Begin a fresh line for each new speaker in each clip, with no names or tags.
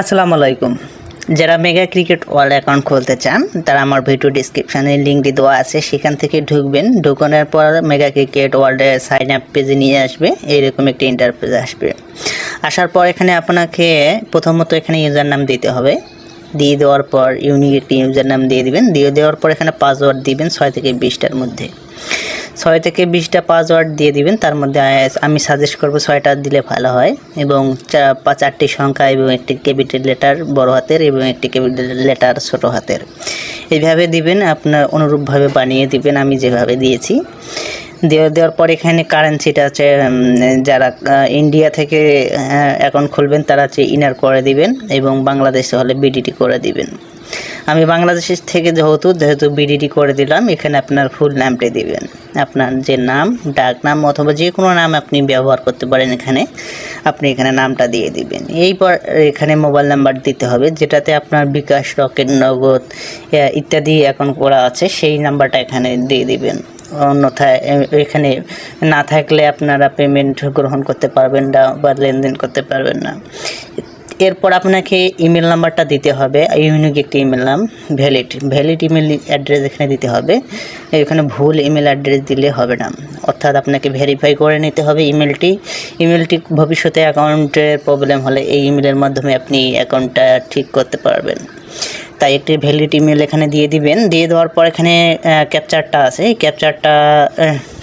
আসসালামু আলাইকুম। যারা মেগা ক্রিকেট ওয়ার্ল্ড অ্যাকাউন্ট খুলতে চান, তারা আমার ভিডিও ডিসক্রিপশানে লিঙ্কটি দেওয়া আছে। সেখান থেকে ঢুকবেন। ঢুকানোর পর মেগা ক্রিকেট ওয়ার্ল্ডে সাইন আপ পেজে নিয়ে আসবে। এইরকম একটি ইন্টারফেস আসবে। আসার পর এখানে আপনাকে প্রথমত এখানে ইউজার নাম দিতে হবে। দিয়ে দেওয়ার পর ইউনিক একটি ইউজার নাম দিয়ে দিবেন। দিয়ে দেওয়ার পর এখানে পাসওয়ার্ড দিবেন ছয় থেকে বিশটার মধ্যে। ছয় থেকে বিশটা পাসওয়ার্ড দিয়ে দিবেন। তার মধ্যে আমি সাজেস্ট করব ছয়টা দিলে ভালো হয় এবং চারটি সংখ্যা এবং একটি ক্যাপিটাল লেটার বড় হাতের এবং একটি ক্যাপিটাল লেটার ছোট হাতের। এইভাবে দিবেন, আপনার অনুরূপভাবে বানিয়ে দিবেন, আমি যেভাবে দিয়েছি। দেওয়া দেওয়ার পর এখানে কারেন্সিটা আছে যারা ইন্ডিয়া থেকে অ্যাকাউন্ট খুলবেন, তারা হচ্ছে ইনার করে দিবেন এবং বাংলাদেশে হলে বিডিটি করে দিবেন। আমি বাংলাদেশের থেকে যেহেতু যেহেতু বিডিটি করে দিলাম, এখানে আপনার ফুল নামটা দিবেন। আপনার যে নাম, ডাক নাম অথবা যে কোনো নাম আপনি ব্যবহার করতে পারেন এখানে। আপনি এখানে নামটা দিয়ে দিবেন। এইপর এখানে মোবাইল নাম্বার দিতে হবে, যেটাতে আপনার বিকাশ, রকেট, নগদ ইত্যাদি অ্যাকাউন্ট করা আছে, সেই নাম্বারটা এখানে দিয়ে দিবেন। অন্যথায় এখানে না থাকলে আপনারা পেমেন্ট গ্রহণ করতে পারবেন না বা লেনদেন করতে পারবেন না। এরপর আপনাকে ইমেল নাম্বারটা দিতে হবে। ইউনিক একটি ইমেল নাম ভ্যালিড ভ্যালিড ইমেল অ্যাড্রেস এখানে দিতে হবে। এখানে ভুল ইমেল অ্যাড্রেস দিলে হবে না। অর্থাৎ আপনাকে ভেরিফাই করে নিতে হবে ইমেলটি ইমেলটি ভবিষ্যতে অ্যাকাউন্টের প্রবলেম হলে এই ইমেলের মাধ্যমে আপনি অ্যাকাউন্টটা ঠিক করতে পারবেন। তাই একটি ভ্যালিড ইমেল এখানে দিয়ে দিবেন। দিয়ে দেওয়ার পর এখানে ক্যাপচারটা আছে। এই ক্যাপচারটা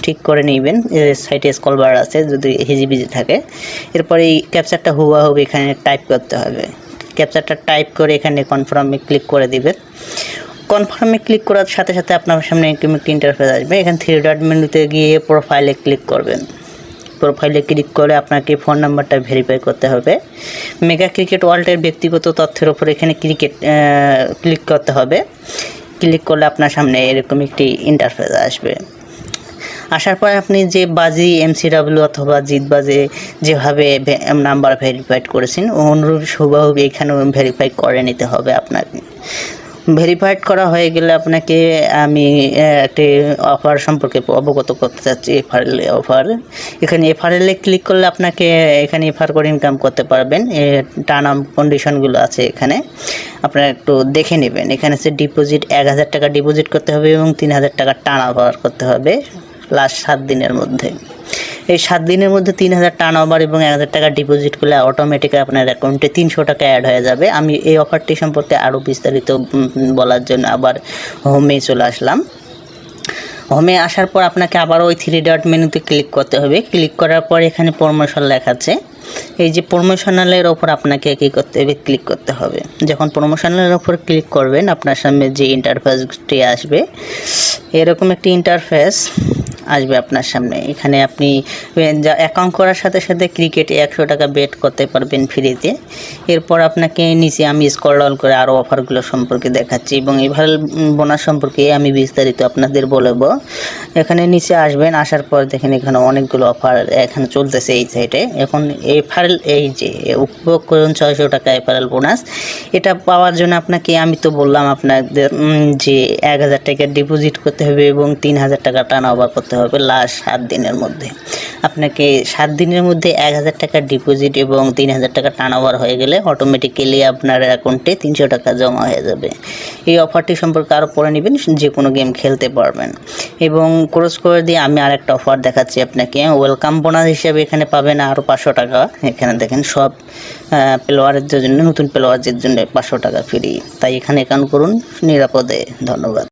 ঠিক করে নেবেন। সাইটে স্কল বার আছে, যদি হিজি হিজিবিজি থাকে। এরপরে এই ক্যাপচারটা হুবা হুব এখানে টাইপ করতে হবে। ক্যাপচারটা টাইপ করে এখানে কনফার্মে ক্লিক করে দিবেন। কনফার্মে ক্লিক করার সাথে সাথে আপনার সামনে একটি ইন্টারফেস আসবে। এখানে থ্রি ডট মেনুতে গিয়ে প্রোফাইলে ক্লিক করবেন। প্রোফাইলে ক্লিক করে আপনাকে ফোন নাম্বারটা ভেরিফাই করতে হবে। মেগা ক্রিকেট ওয়ার্ল্ডের ব্যক্তিগত তথ্যের ওপর এখানে ক্রিকেট ক্লিক করতে হবে। ক্লিক করলে আপনার সামনে এরকম একটি ইন্টারফেস আসবে। আসার পর আপনি যে বাজি এমসিডাব্লিউ অথবা জিত বাজে যেভাবে নাম্বার ভেরিফাইড করেছেন, অনুরূপ হুবাহুব এখানেও ভেরিফাই করে নিতে হবে আপনাকে। ভেরিফাইড করা হয়ে গেলে আপনাকে আমি একটি অফার সম্পর্কে অবগত করতে চাচ্ছি এফআরএল অফার এখানে এফআরএলে ক্লিক করলে আপনাকে এখানে এফআর করে ইনকাম করতে পারবেন। টার্ম কন্ডিশনগুলো আছে এখানে। আপনারা একটু দেখে নেবেন। এখানে হচ্ছে ডিপোজিট এক হাজার টাকা ডিপোজিট করতে হবে এবং তিন হাজার টাকা টার্ন করতে হবে। লাস্ট সাত দিনের মধ্যে। এই সাত দিনের মধ্যে তিন হাজার টার্ন ওভার এবং এক হাজার টাকা ডিপোজিট করলে অটোমেটিক আপনার অ্যাকাউন্টে তিনশো টাকা অ্যাড হয়ে যাবে। আমি এই অফারটি সম্পর্কে আরও বিস্তারিত বলার জন্য আবার হোমে চলে আসলাম। হোমে আসার পর আপনাকে আবার ওই থ্রি ডট মেনুতে ক্লিক করতে হবে। ক্লিক করার পর এখানে প্রমোশন লেখা আছে। এই যে প্রমোশনালের ওপর আপনাকে কী করতে হবে? ক্লিক করতে হবে। যখন প্রমোশনালের ওপর ক্লিক করবেন, আপনার সামনে যে ইন্টারফেসটি আসবে, এরকম একটি ইন্টারফেস আসবে আপনার সামনে। এখানে আপনি অ্যাকাউন্ট করার সাথে সাথে ক্রিকেটে একশো টাকা বেট করতে পারবেন ফ্রিতে। এরপর আপনাকে নিচে আমি স্কল ডাউন করে আরও অফারগুলো সম্পর্কে দেখাচ্ছি এবং এই ভালো বোনাস সম্পর্কে আমি বিস্তারিত আপনাদের বলব। এখানে নিচে আসবেন, আসার পর দেখেন এখানে অনেকগুলো অফার এখানে চলতেছে এই সাইডে এখন এফআরএল এই যে উপভোগ করুন ছয়শো টাকা এফআরএল বোনাস এটা পাওয়ার জন্য আপনাকে, আমি তো বললাম আপনাদের যে এক হাজার টাকা ডিপোজিট করতে হবে এবং তিন হাজার টাকা টার্ন ওভার করতে হবে লাস্ট সাত দিনের মধ্যে। আপনাকে সাত দিনের মধ্যে এক হাজার টাকা ডিপোজিট এবং তিন হাজার টাকা টার্ন ওভার হয়ে গেলে অটোমেটিক্যালি আপনার অ্যাকাউন্টে তিনশো টাকা জমা হয়ে যাবে। এই অফারটি সম্পর্কে আরও পরে নেবেন যে কোনো গেম খেলতে পারবেন। এবং ক্রস করে দিয়ে আমি আরেকটা অফার দেখাচ্ছি আপনাকে। ওয়েলকাম বোনাস হিসেবে এখানে পাবেন আরও পাঁচশো টাকা। এখানে দেখেন সব প্লেয়ারদের জন্য, নতুন প্লেয়ারদের জন্য পাঁচশো টাকা ফ্রি তাই এখানে অ্যাকাউন্ট করুন, নিরাপদে। ধন্যবাদ।